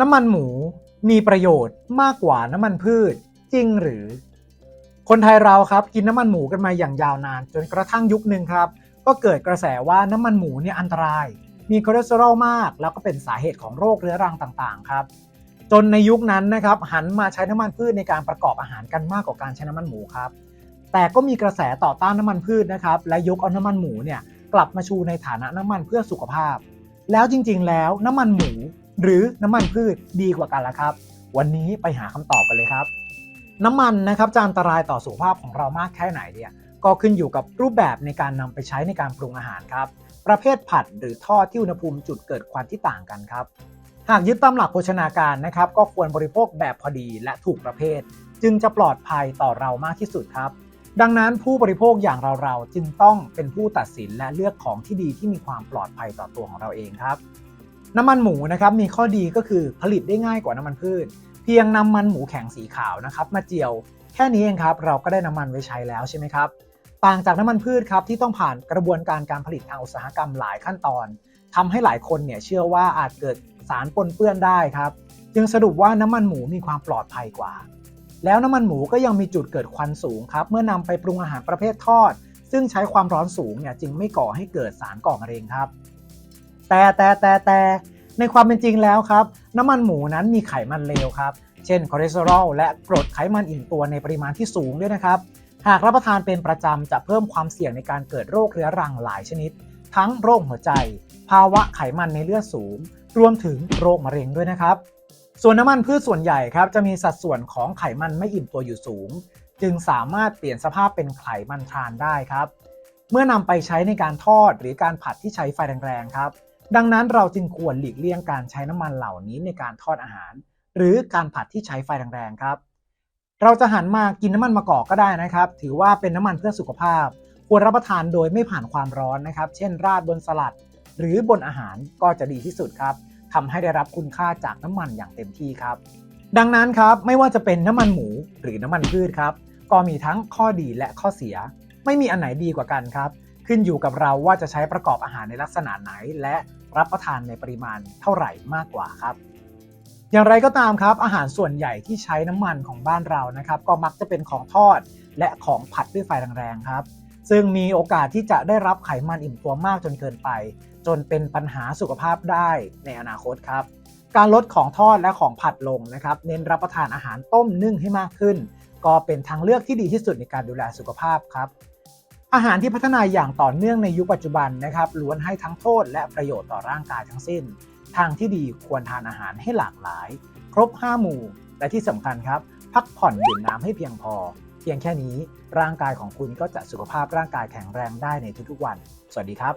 น้ำมันหมูมีประโยชน์มากกว่าน้ำมันพืชจริงหรือ คนไทยเราครับกินน้ำมันหมูกันมาอย่างยาวนาน จนกระทั่งยุคหนึ่งครับ ก็เกิดกระแสว่าน้ำมันหมูเนี่ยอันตราย มีคอเลสเตอรอลมาก แล้วก็เป็นสาเหตุของโรคเรื้อรังต่างๆ ครับ จนในยุคนั้นนะครับหันมาใช้น้ำมันพืชในการประกอบอาหารกันมากกว่าการใช้น้ำมันหมูครับ แต่ก็มีกระแสต่อต้านน้ำมันพืชนะครับและยกเอาน้ำมันหมูเนี่ยกลับมาชูในฐานะน้ำมันเพื่อสุขภาพ แล้วจริง ๆ แล้วน้ำมันหมู หรือน้ำมันพืชดีกว่ากันละครับ วันนี้ไปหาคำตอบกันเลยครับ น้ำมันนะครับจะอันตรายต่อสุขภาพของเรามากแค่ไหนเนี่ยก็ขึ้นอยู่กับรูปแบบในการนำไปใช้ในการปรุงอาหารครับ ประเภทผัดหรือทอดที่อุณหภูมิจุดเกิดควันที่ต่างกันครับ หากยึดตามหลักโภชนาการนะครับ ก็ควรบริโภคแบบพอดีและถูกประเภท จึงจะปลอดภัยต่อเรามากที่สุดครับดังนั้นผู้บริโภคอย่างเราๆ จึงต้องเป็นผู้ตัดสินและเลือกของที่ดีที่มีความปลอดภัยต่อตัวของเราเองครับ น้ำมันหมูนะครับมีข้อดีก็คือผลิตได้ง่ายกว่าน้ำมันพืช เพียงนำมันหมูแข็งสีขาวนะครับมาเจียว แค่นี้เองครับเราก็ได้น้ำมันไว้ใช้แล้วใช่ไหมครับต่างจากน้ำมันพืชครับที่ต้องผ่านกระบวนการการผลิตทางอุตสาหกรรมหลายขั้นตอนทำให้หลายคนเนี่ยเชื่อว่าอาจเกิดสารปนเปื้อนได้ครับ จึงสรุปว่าน้ำมันหมูมีความปลอดภัยกว่า แล้วน้ำมันหมูก็ยังมีจุดเกิดควันสูงครับเมื่อนำไปปรุงอาหารประเภททอด ซึ่งใช้ความร้อนสูงเนี่ยจึงไม่ก่อให้เกิดสารก่อมะเร็งครับ แต่แต่แต่แต่ในความเป็นจริงแล้วครับ น้ำมันหมูนั้นมีไขมันเลวครับ เช่นคอเลสเตอรอลและกรดไขมันอิ่มตัวในปริมาณที่สูงด้วยนะครับ หากรับประทานเป็นประจำจะเพิ่มความเสี่ยงในการเกิดโรคเรื้อรังหลายชนิด ทั้งโรคหัวใจ ภาวะไขมันในเลือดสูง รวมถึงโรคมะเร็งด้วยนะครับ ส่วนน้ำมันพืชส่วนใหญ่ครับจะมีสัดส่วนของไขมันไม่อิ่มตัวอยู่สูง จึงสามารถเปลี่ยนสภาพเป็นไขมันทรานได้ครับ เมื่อนำไปใช้ในการทอดหรือการผัดที่ใช้ไฟแรงๆครับ ดังนั้นเราจึงควรหลีกเลี่ยงการใช้น้ำมันเหล่านี้ในการทอดอาหาร หรือการผัดที่ใช้ไฟแรงๆครับ เราจะหันมากินน้ำมันมะกอกก็ได้นะครับ ถือว่าเป็นน้ำมันเพื่อสุขภาพ ควรรับประทานโดยไม่ผ่านความร้อนนะครับ เช่น ราดบนสลัด หรือบนอาหารก็จะดีที่สุดครับทำให้ได้รับคุณค่าจากน้ำมันอย่างเต็มที่ครับ ดังนั้นครับไม่ว่าจะเป็นน้ำมันหมูหรือน้ำมันพืชครับ ก็มีทั้งข้อดีและข้อเสีย ไม่มีอันไหนดีกว่ากันครับ ขึ้นอยู่กับเราว่าจะใช้ประกอบอาหารในลักษณะไหน และรับประทานในปริมาณเท่าไหร่มากกว่าครับ อย่างไรก็ตามครับ อาหารส่วนใหญ่ที่ใช้น้ำมันของบ้านเรานะครับ ก็มักจะเป็นของทอดและของผัดด้วยไฟแรงๆครับ ซึ่งมีโอกาสที่จะได้รับไขมันอิ่มตัวมากจนเกินไป จนเป็นปัญหาสุขภาพได้ในอนาคตครับ การลดของทอดและของผัดลงนะครับ เน้นรับประทานอาหารต้มนึ่งให้มากขึ้น ก็เป็นทางเลือกที่ดีที่สุดในการดูแลสุขภาพครับ อาหารที่พัฒนาอย่างต่อเนื่องในยุคปัจจุบันนะครับล้วนให้ทั้งโทษและประโยชน์ต่อร่างกายทั้งสิ้น ทางที่ดีควรทานอาหารให้หลากหลาย ครบ 5 หมู่ และที่สำคัญครับ พักผ่อนดื่มน้ำให้เพียงพอ เพียงแค่นี้ร่างกายของคุณก็จะสุขภาพร่างกายแข็งแรงได้ในทุกๆวัน สวัสดีครับ